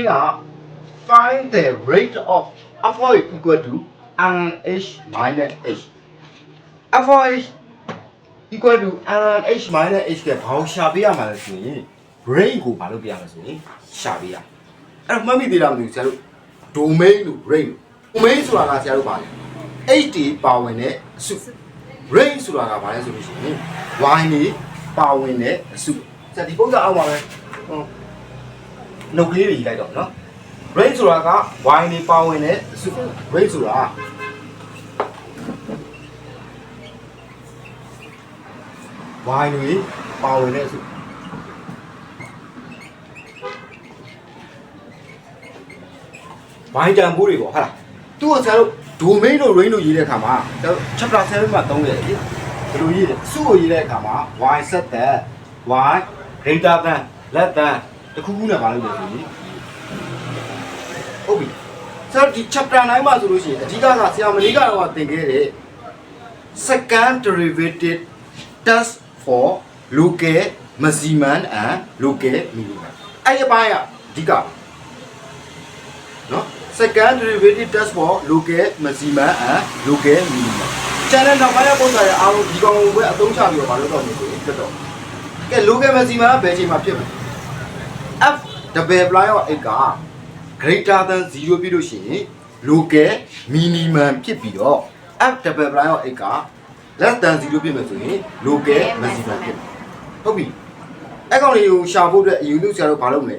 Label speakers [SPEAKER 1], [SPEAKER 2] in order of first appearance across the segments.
[SPEAKER 1] ဒီက find the rate of avoid equal to nh minus h avoid equal to nh minus h ကဘာကိုရှာပေးရမှာလဲဆိုရင် brain ကိုဘာလုပ်ပြရမလဲဆိုရင်ရှာပေးရအဲ့တော့မှတ်မိသေးလားမသိဘူးဆရာတို့ domain လို့ brain လို့ domain ဆိုတာကဆရာတို့ပါလဲ h တီပါဝင်တဲ့အစု brain ဆိုတာကဘာလဲဆိုလို့ရှိရင် y နေပါဝင်တဲ့အစုဆရာဒီပုံစံအောက်မှာပဲဟို နှုတ်ကလေးတွေရေးလိုက်တော့နော် brain ဆိုတာက y နေပါဝင်တဲ့အစု brain ဆိုတာ y တွေပါဝင်တဲ့အစု y တန်ဖိုးတွေပေါ့ဟုတ်လားသူကဆရာတို့ domain တို့ range တို့ရေးတဲ့အခါမှာဆရာတို့ chapter 7မှာသုံးရတယ်လေဘယ်လိုရေးလဲစုကိုရေးတဲ့အခါမှာ y set that y greater than less than တခုခုနဲ့ပါလို့ဆိုရင်ဟုတ်ပြီဆရာတို့ဒီ chapter 9မှာဆိုလို့ရှိရင်အဓိကကဆရာမလေးကတော့သင်ခဲ့တဲ့ second derivative test for local maximum and local minimum အဲ့ဒီအပိုင်းကအဓိကနော် second derivative test for local maximum and local minimum channel နောက်ပိုင်းပုံစံရအားလုံးဒီကောင်ကိုပဲအသုံးချပြီးတော့မလုပ်တော့ဘူးဆိုရင်ဖြစ်တော့ကဲ local maximum ကဘယ်အချိန်မှာဖြစ်မလဲ f double apply ရော x က greater than 0ဖြစ်လို့ရှိရင် local minimum ဖြစ်ပြီးတော့ f double apply ရော x က less than 0ဖြစ်မယ်ဆိုရင် local maximum ဖြစ်မယ်ဟုတ်ပြီအဲ့ကောင်လေးကိုရှာဖို့အတွက်အယူလို့ဆရာတို့ဘာလုပ်မလဲ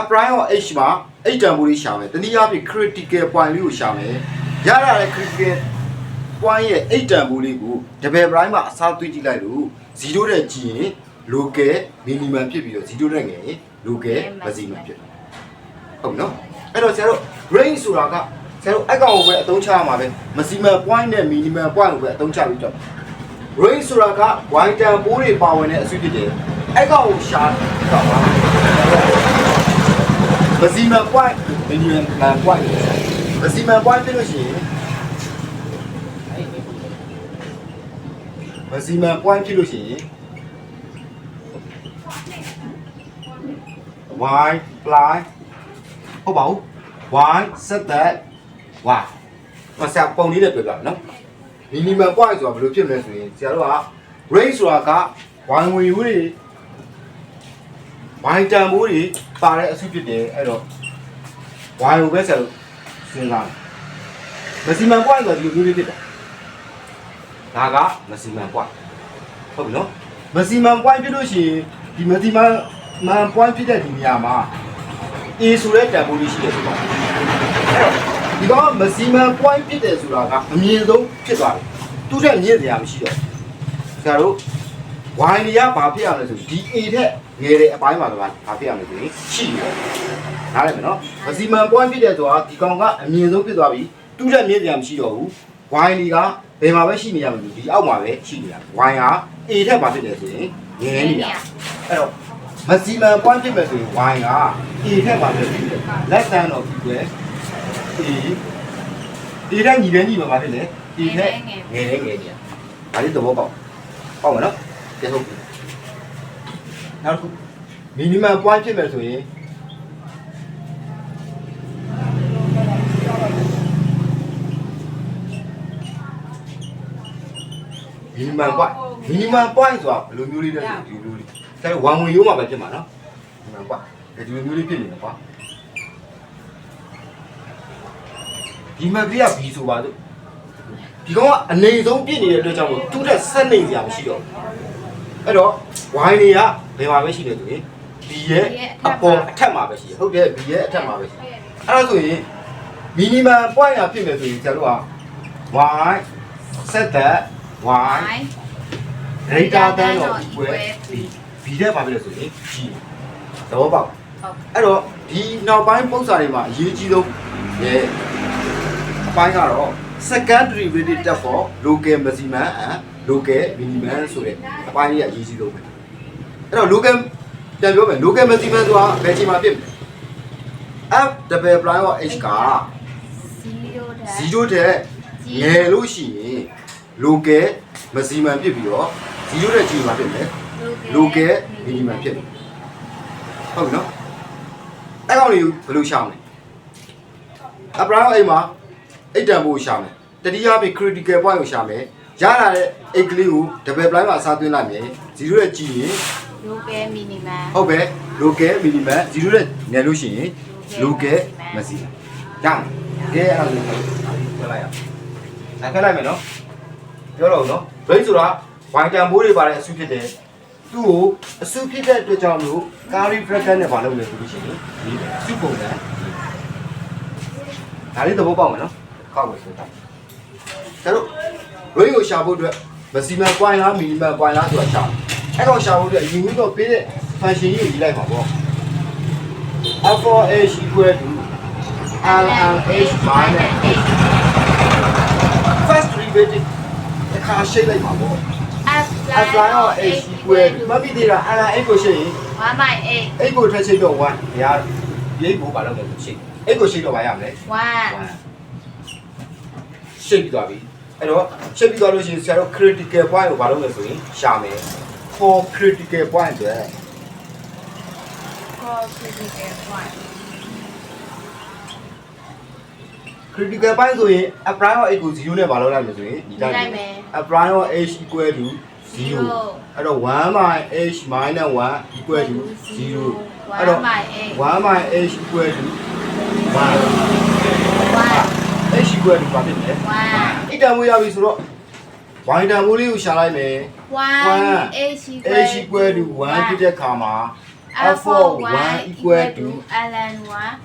[SPEAKER 1] apply ရော h မှာ h တန်ဖိုးလေးရှာမယ်တနည်းအားဖြင့် critical point လေးကိုရှာမယ်ရရတဲ့ critical point ရဲ့ h တန်ဖိုးလေးကို double apply မှာအစားသွင်းကြည့်လိုက်လို့0တဲ့ကြည့်ရင် local minimum ဖြစ်ပြီးတော့0တဲ့ငယ် ရင် local maximum ဖြစ်တယ်ဟုတ်နော်အဲ့တော့ဆရာတို့ range ဆိုတာကဆရာတို့အကောင်ကိုပဲအသုံးချရမှာပဲ maximum point နဲ့ minimum point ကိုပဲအသုံးချပြီးတော့ range ဆိုတာက y တန်ပိုးတွေပါဝင်တဲ့အစုဖြစ်တယ်အကောင်ကိုရှာတော့ပါ maximum point minimum point maximum point ဖြစ်လို့ရှိရင် maximum point ဖြစ်လို့ရှိရင် y plus ဟုတ်ပါဘူး y set that y မဆရာပုံလေးနဲ့ပြောပြမယ်နော် minimum point ဆိုတာဘယ်လိုဖြစ်မလဲဆိုရင်ဆရာတို့က range ဆိုတာက y ဝင်ယူတွေ y တန်ဖိုးတွေပါတဲ့အစုဖြစ်တယ်အဲ့တော့ y ကိုပဲဆရာတို့စဉ်းစားတယ် maximum point ဆိုတာဒီလိုမျိုးလေးဖြစ်တာဒါက maximum point ဟုတ်ပြီနော် maximum point ဖြစ်လို့ရှိရင်ဒီ maximum man point ဖြစ်တဲ့ဒီနေရာမှာ a ဆိုတဲ့တန်ဖိုးလေးရှိတယ်ဆိုတော့အဲ့တော့ဒီကောင် maximum point ဖြစ်တယ်ဆိုတာကအမြင့်ဆုံးဖြစ်သွားတယ်သူ့ထက်မြင့်စရာမရှိတော့ဆရာတို့ y နေရဘာဖြစ်ရမလဲဆိုဒီ a ထက်ငယ်တဲ့အပိုင်းမှာတော့ဘာဖြစ်ရမလဲဆိုရင်ရှိတယ်နားလည်မယ်နော် maximum point ဖြစ်တယ်ဆိုတာဒီကောင်ကအမြင့်ဆုံးဖြစ်သွားပြီသူ့ထက်မြင့်စရာမရှိတော့ဘူး y နေကဘယ်မှာပဲရှိနေရမလို့ဒီအောက်မှာပဲရှိနေတာ y က a ထက်ဘာဖြစ်တယ်ဆိုရင်ငယ်နေတာအဲ့တော့ maximum point ဖြစ်မယ်ဆိုရင် y က a ထက်ပါပဲဖြစ်တယ် less than of equal a a ထက်ညီတယ်ညီမှာပါဖြစ်လေ a ထက်ငယ်တယ်ငယ်တယ်ဒါလေးသဘောပေါက်ပေါက်မယ်နော်ကျေဟုတ်ပြီနောက်တစ်ခု minimum point ဖြစ်မယ်ဆိုရင် minimum point minimum point ဆိုတာဘယ်လိုမျိုးလေးလဲဆိုဒီလိုလေး ဆရာဝန်ဝင်ရိုးမှာပဲဖြစ်မှာနော် minimum point ဒီလိုမျိုးလေးဖြစ်နေတယ်ကွာဒီမကလေးက B ဆိုပါစို့ဒီကောင်ကအနေဆုံးပြည့်နေတဲ့အတွက်ကြောင့်မို့သူ့တက်ဆက်နေစရာမရှိတော့ဘူးအဲ့တော့ y နေကဘယ်မှာပဲရှိတယ်ဆိုရင် B ရဲ့အပေါ်အထက်မှာပဲရှိတယ်ဟုတ်တယ် B ရဲ့အထက်မှာပဲရှိတယ်အဲ့ဒါဆိုရင် minimum point ကဖြစ်မယ်ဆိုရင်ဆရာတို့က y set that y greater than or equal b b တဲ့ဘာဖြစ်လဲဆိုရင် g သဘောပေါက်အဲ့တော့ဒီနောက်ပိုင်းပုံစံတွေမှာအရေးကြီးဆုံးရဲ့အပိုင်းကတော့ second derivative test for local maximum and local minimum ဆိုတဲ့အပိုင်းကြီးကအရေးကြီးဆုံးပဲအဲ့တော့ local ပြန်ပြောမယ် local maximum ဆိုတာဘယ်ချိန်မှာဖြစ်မလဲ f double apply or h က0တဲ့ငယ်လို့ရှိရင် local maximum ဖြစ်ပြီးတော့0တဲ့ချိန်မှာဖြစ်မယ် local minimum ဖြစ်တယ်ဟုတ်ပြီနော်အဲ့ကောင်လေးကိုဘယ်လိုရှာမလဲအပရာအိမ်မှာအိတ်တန်ဖို့ရှာမယ်တတိယပြီး critical point ကိုရှာမယ်ရလာတဲ့အိတ်ကလေးကို double blind မှာအစားသွင်းလိုက်မယ်0ရဲ့ကြည့်ရင်
[SPEAKER 2] local minimum
[SPEAKER 1] ဟုတ်ပဲ local minimum 0နဲ့နယ်လို့ရှိရင် local မစီရမယ်ကဲအဲ့ဒါလေးဖတ်လိုက်ရအောင်ဖတ်လိုက်မယ်နော်ပြောတော့ဦးနော် brain ဆိုတာ white တန်ဖိုးတွေပါတဲ့အစုဖြစ်တယ် သူ့ကိုအစုဖြစ်တဲ့အတွက်ကြောင့်မလို့ carry bracket နဲ့မလုပ်လဲဆိုလို့ရှိရင်ဒီအစုပုံစံဒါလေးသဘောပေါက်မယ်နော်ခောက်မယ်ဆိုတာဒါတို့ brain ကိုရှာဖို့အတွက် maximum point လား minimum point လားဆိုတာရှာအဲ့တော့ရှာဖို့အတွက်အရင်ကတော့ပေးတဲ့ function ကြီးကိုရေးလိုက်ပါပေါ့ f4h equal to lnh minus first derivative တစ်ခါရှိလိုက်ပါပေါ့
[SPEAKER 2] f
[SPEAKER 1] f line of h equal to မပြီးသေးတာ ln h ကိုရှိရင်
[SPEAKER 2] 1 by 8
[SPEAKER 1] h ကိုထပ်ချိတ်တော့1မရဒီ h ကိုဘာလုပ်လဲဆိုရှိ h ကိုရှိတော့ဘာရမလဲ
[SPEAKER 2] 1
[SPEAKER 1] ရှိပြီးသွားပြီအဲ့တော့ရှိပြီးသွားလို့ရှိရင်ဆရာတို့ critical point ကိုဘာလုပ်လဲဆိုရင်ရှာမယ် for critical point တွေ
[SPEAKER 2] for critical point
[SPEAKER 1] critical point ဆိုရင် a prime of h ကို0နဲ့ဘာလုပ်လိုက်မလဲဆိုရင်ညီလိုက်မယ် a prime of h equal to 0အဲ့တော့1 by h minus 1 equal to 0အဲ့တော့
[SPEAKER 2] 1 by
[SPEAKER 1] 1 by h equal to 1
[SPEAKER 2] 8
[SPEAKER 1] h equal to ဘာဖြစ်လဲ
[SPEAKER 2] 1
[SPEAKER 1] အိတ်တန်မိုးရပြီဆိုတော့ y တန်မိုးလေးကိုရှာလိုက်မယ်
[SPEAKER 2] 1 h
[SPEAKER 1] h equal to 1ဖြစ်တဲ့ခါမှာ
[SPEAKER 2] f for 1 equal to ln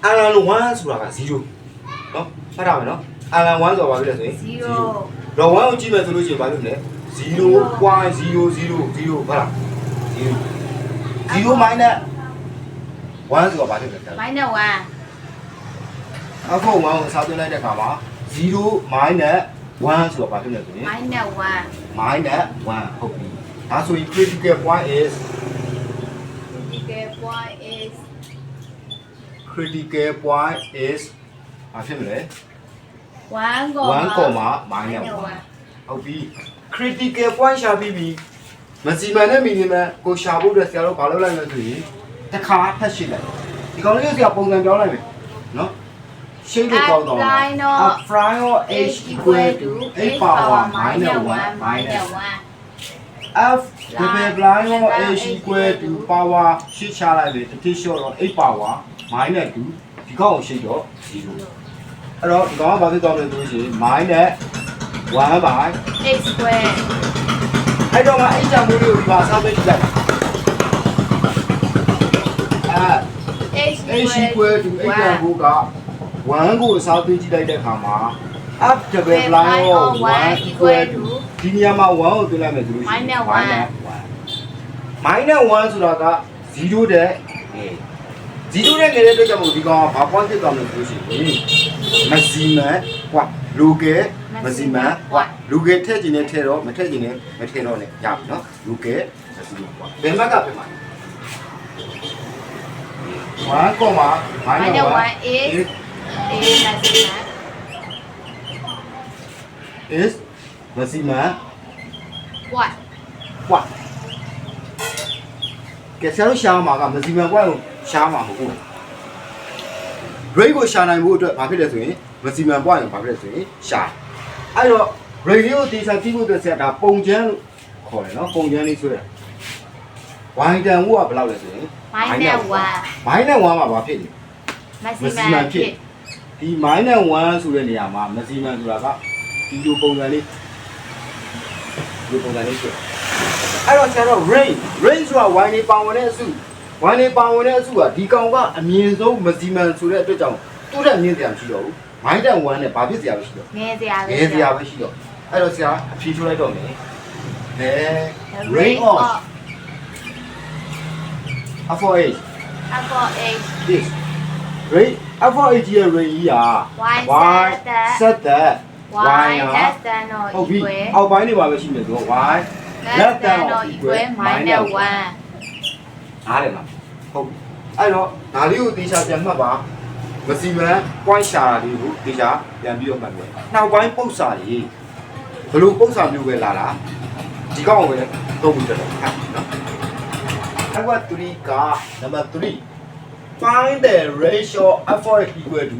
[SPEAKER 2] 1
[SPEAKER 1] ln 1ဆိုတာက0နော်ဖတ်ရမယ်နော် ln 1ဆိုတာဘာဖြစ်လဲဆိုရင်
[SPEAKER 2] 0
[SPEAKER 1] တော့1ကိုကြည့်မယ်ဆိုလို့ရှိရင်ဘာလို့လဲ 0.000ဟုတ်လား0 0 minus 1ဆိုတာဘာဖြစ်လဲ
[SPEAKER 2] minus 1
[SPEAKER 1] အခု1ကိုအစားသွင်းလိုက်တဲ့အခါမှာ0 minus 1ဆိုတော့ဘာဖြစ်လဲဆိုရင်
[SPEAKER 2] minus 1
[SPEAKER 1] minus 1ဟုတ်ပြီဒါဆိုရင် critical point is
[SPEAKER 2] critical point is
[SPEAKER 1] critical point is ဘာဖြစ်မလဲ
[SPEAKER 2] 1
[SPEAKER 1] 1 comma minus 1 ဟုတ်ပြီ critical point ရှာပြီးပြီ maximum နဲ့ minimum ကိုရှာဖို့အတွက်ဆရာတို့ဘာလုပ်လိုက်လဲဆိုရင်တစ်ခါထပ်ရှင်းလိုက်ဒီကောင်လေးကိုဆရာပုံစံပြောင်းလိုက်မယ်နော်ရှင်းလို့ကောင်းတော့
[SPEAKER 2] Apply တော့
[SPEAKER 1] apply of h equal to h power minus 1 minus f double blind of h equal to power ရှင်းချလိုက်ပြီတစ်တိလျှော့တော့8 power minus 2ဒီကောင်ကိုရှင်းတော့0အဲ့တော့ဒီကောင်ကဘာဖြစ်သွားမလဲဆိုလို့ရှိရင် minus 1 by
[SPEAKER 2] x square
[SPEAKER 1] အဲ့တော့ငါအဲ့ချံမိုးလေးကိုဒီမှာအစားပေးကြည့်လိုက်အဲ
[SPEAKER 2] h
[SPEAKER 1] h equal to အဲ့ချံမိုးက1ကိုအစားပေးကြည့်လိုက်တဲ့အခါမှာ f double blind of 1 equal to ဒီနေရာမှာ1ကိုသွင်းလိုက်မယ်ဆိုလို့ရှိရင်
[SPEAKER 2] minus 1
[SPEAKER 1] minus 1ဆိုတာက0တဲ့ငယ်0တဲ့ငယ်တဲ့အတွက်ကြောင့်မို့ဒီကောင်ကဘာ point ဖြစ်သွားမလဲဆိုလို့ရှိရင် maximum ကွာ local maximum ကွာ local ထည့်ခြင်းနဲ့ထည့်တော့မထည့်ခြင်းနဲ့မထည့်တော့နဲ့ရပြီနော် local maximum ကွာဘယ်မှတ်ကပြင်ပါလဲ1 comma minus
[SPEAKER 2] minus
[SPEAKER 1] 1
[SPEAKER 2] 1 is
[SPEAKER 1] is
[SPEAKER 2] a maximum
[SPEAKER 1] is maximum
[SPEAKER 2] what
[SPEAKER 1] ကွာကဲဆရာတို့ရှာမှာက maximum ကွာကိုရှာမှာမဟုတ်ဘူး rate ကိုရှာနိုင်ဖို့အတွက်ဘာဖြစ်လဲဆိုရင် maximum point ကိုဘာဖြစ်လဲဆိုရင်ရှာ အဲ့တော့ rate ကိုဒီစားကြည့်ဖို့အတွက်ဆရာဒါပုံချမ်းလို့ခေါ်တယ်နော်ပုံချမ်းလေးဆွဲတာ y တန်ဖို့ကဘယ်လောက်လဲဆိုရင်
[SPEAKER 2] minus 1
[SPEAKER 1] minus 1မှာဘာဖြစ်လဲ
[SPEAKER 2] maximum ဖြစ်
[SPEAKER 1] ဒီ minus 1ဆိုတဲ့နေရာမှာ maximum ဆိုတာကဒီလိုပုံစံလေးဒီလိုပုံစံလေးဆွဲအဲ့တော့ဆရာတို့ range range ဆိုတာ y နေပါဝင်တဲ့အစု y နေပါဝင်တဲ့အစုကဒီကောင်ကအမြင့်ဆုံး maximum ဆိုတဲ့အတွက်ကြောင့်သူ့တက်မြင့်စရာမရှိတော့ဘူး minus 1နဲ့ဘာဖြစ်စရာမရှိတော့
[SPEAKER 2] ငယ်စရာ
[SPEAKER 1] ငယ်စရာပဲရှိတော့အဲ့တော့ဆရာအဖြေထုတ်လိုက်တော့မယ်ဘယ် range of f4h
[SPEAKER 2] f for h
[SPEAKER 1] this range f4h ရဲ့ range ကြီးက
[SPEAKER 2] y
[SPEAKER 1] y
[SPEAKER 2] set
[SPEAKER 1] set that
[SPEAKER 2] y
[SPEAKER 1] y
[SPEAKER 2] less than or
[SPEAKER 1] ဟုတ်ပြီ
[SPEAKER 2] equal
[SPEAKER 1] အောက်ပိုင်းတွေပါပဲရှိမယ်ဆိုတော့ y
[SPEAKER 2] less than or equal minus 1
[SPEAKER 1] အားတယ်လားဟုတ်ပြီအဲ့တော့ဒါလေးကိုတေချာပြန်မှတ်ပါ မစီမံ point ရှာတာလေးကိုတေချာပြန်ပြီးတော့မှတ်မယ်နောက်ပိုင်းပုတ်စာတွေဘယ်လိုပုတ်စာမျိုးပဲလာတာဒီကောင်ကိုပဲသုံးပြီးတော့ဟာနော်နောက်က3က number 3 find the ratio f of x equal to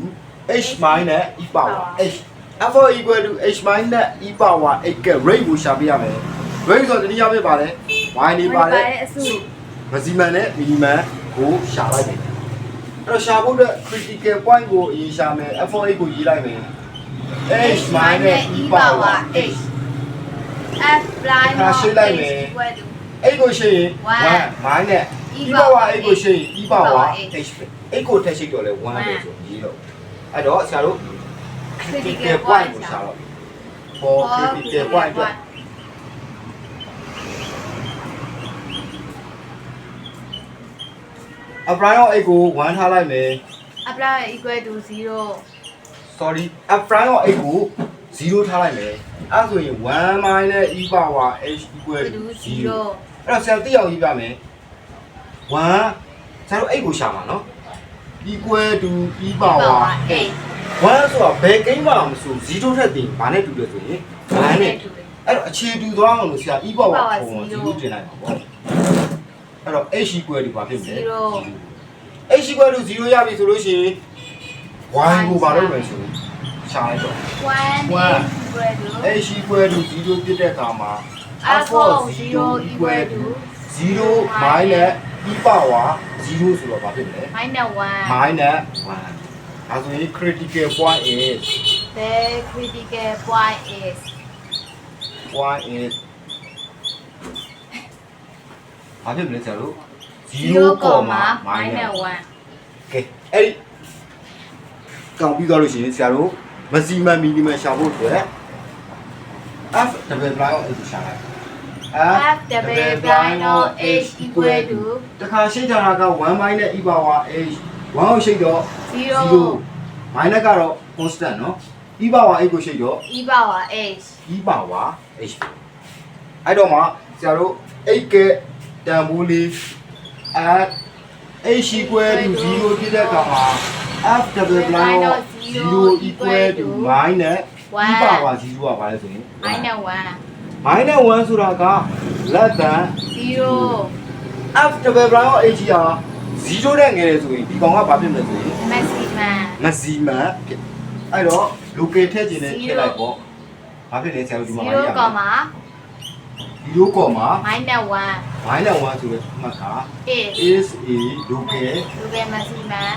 [SPEAKER 1] h minus e power h f of x equal to h minus e power x က rate ကိုရှာပြရမယ် rate ဆိုတော့တနည်းအားဖြင့်ပါလဲ y နေပါလဲ
[SPEAKER 2] အစု
[SPEAKER 1] မစီမန်နဲ့မီနီမန်ကိုရှာလိုက်တယ်အဲ့ တော့ရှာဖို့အတွက် critical point ကိုအရင်ရှာမယ် f of x ကိုရေးလိုက်မယ် h minus e power h
[SPEAKER 2] f prime
[SPEAKER 1] ခါရှင်းလိုက်မယ်
[SPEAKER 2] equal to
[SPEAKER 1] 8ကိုရှိရင်
[SPEAKER 2] One
[SPEAKER 1] 1 minus
[SPEAKER 2] E
[SPEAKER 1] e power
[SPEAKER 2] power
[SPEAKER 1] 8ကိုရှိရင် e power
[SPEAKER 2] power
[SPEAKER 1] h ပဲ8ကိုထည့်ရှိတော့လဲ1ပဲဆိုရေးတော့အဲ့တော့ဆရာတို့ critical point ကိုရှာတော့ for critical point အတွက် အပရိုင်ရော8ကို1ထားလိုက်မယ်
[SPEAKER 2] apply equal to 0
[SPEAKER 1] sorry a prime ရော8ကို0ထားလိုက်မယ်အဲ့ဒါဆိုရင်1 minus e power h equal to 0
[SPEAKER 2] 0
[SPEAKER 1] အဲ့တော့ဆရာတိအောင်ရေးပြမယ်1ဆရာတို့8ကိုရှာမှာနော် equal to e power 8 1ဆိုတာဘယ်ကိန်းမှမဆို0ထက်တင်ဘာနဲ့တူလဲဆိုရင်1နဲ့တူအဲ့တော့အခြေတူသွားအောင်လို့ဆရာ e power ပုံကို0တင်လိုက်ပါပေါ့ အဲ့တော့ h equal to ဘာဖြစ်မလဲ h equal to 0ရပြီဆိုလို့ရှိရင် y ကိုဘာလုပ်မလဲဆိုရင်ရှာလိုက်တော့
[SPEAKER 2] 1
[SPEAKER 1] One.
[SPEAKER 2] equal to
[SPEAKER 1] h equal to 0ဖြစ်တဲ့အခါမှာ
[SPEAKER 2] alpha 0 equal to
[SPEAKER 1] 0 minus e power 0ဆိုတော့ဘာဖြစ်မလဲ
[SPEAKER 2] minus 1
[SPEAKER 1] minus 1အဲဆိုရင် critical point is
[SPEAKER 2] the critical point is
[SPEAKER 1] point is ဘာဖြစ်မလဲဆရာတို့
[SPEAKER 2] 0, minus 1
[SPEAKER 1] ကဲအဲ့ဒီကောင်းပြီးသွားလို့ရှိရင်ဆရာတို့မစီမံမီနီမံရှာဖို့အတွက် f double blind ကိုရှာလိုက်
[SPEAKER 2] f double blind of h equal to
[SPEAKER 1] တခါရှင်းကြတာက1 minus e power h 1ကိုရှိတော့
[SPEAKER 2] 0
[SPEAKER 1] minus ကတော့ constant နော် e power h ကိုရှိတော့
[SPEAKER 2] e power h
[SPEAKER 1] e power h အဲ့တော့မှဆရာတို့8က တန်ဖိုးလေး at h equal to 0ဖြစ်တဲ့အခါမှာ f double blind of 0 equal to minus e power 0ကဘာလဲဆိုရင်
[SPEAKER 2] minus 1
[SPEAKER 1] minus 1ဆိုတာက less than
[SPEAKER 2] 0
[SPEAKER 1] f double blind of h က0နဲ့ငယ်တယ်ဆိုရင်ဒီကောင်ကဘာဖြစ်မလဲဆိုရင်
[SPEAKER 2] maximum
[SPEAKER 1] maximum ဖြစ်အဲ့တော့ local ထည့်ခြင်းနဲ့ထည့်လိုက်ပေါ့ဘာဖြစ်လဲဆရာတို့ဒီမှာမရ
[SPEAKER 2] 0
[SPEAKER 1] ဘူး
[SPEAKER 2] comma
[SPEAKER 1] 0 comma
[SPEAKER 2] minus 1
[SPEAKER 1] minus 1ဆိုတဲ့မှတ်က
[SPEAKER 2] is
[SPEAKER 1] is a local
[SPEAKER 2] local maximum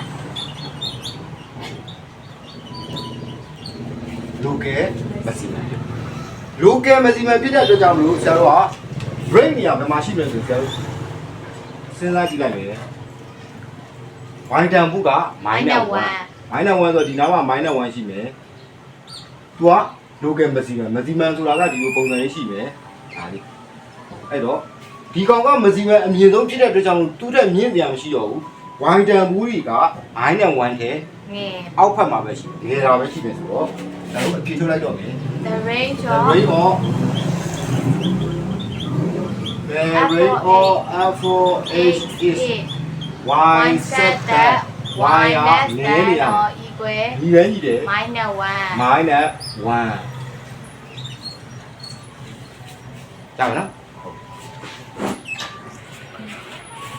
[SPEAKER 1] local maximum ဖြစ် local maximum ဖြစ်တဲ့အတွက်ကြောင့်မလို့ဆရာတို့က break နေရာဘယ်မှာရှိမလဲဆိုဆရာတို့စဉ်းစားကြည့်လိုက်မယ် y တန်ဖို့က minus 1 minus 1ဆိုတော့ဒီနားမှာ minus 1ရှိမယ်သူက local maximum maximum ဆိုတာကဒီလိုပုံစံလေးရှိမယ်ဒါလေး အဲ့တော့ဒီကောင်က maximum အမြင့်ဆုံးဖြစ်တဲ့အတွက်ကြောင့်သူ့တဲ့မြင့်ပြန်မရှိတော့ဘူး y တန်ဘူးတွေက minus 1ထဲ
[SPEAKER 2] ငယ်
[SPEAKER 1] အောက်ဖက်မှာပဲရှိတယ်ငယ်တာပဲရှိတယ်ဆိုတော့ဒါတို့အဖြေထုတ်လိုက်တော့မယ်
[SPEAKER 2] the range
[SPEAKER 1] the
[SPEAKER 2] of
[SPEAKER 1] rate of the rate of f of h is y set that y က
[SPEAKER 2] less
[SPEAKER 1] နည်းနေရ
[SPEAKER 2] than or equal
[SPEAKER 1] ညီတယ်ညီတယ်
[SPEAKER 2] minus 1
[SPEAKER 1] minus 1ကြောက်နော်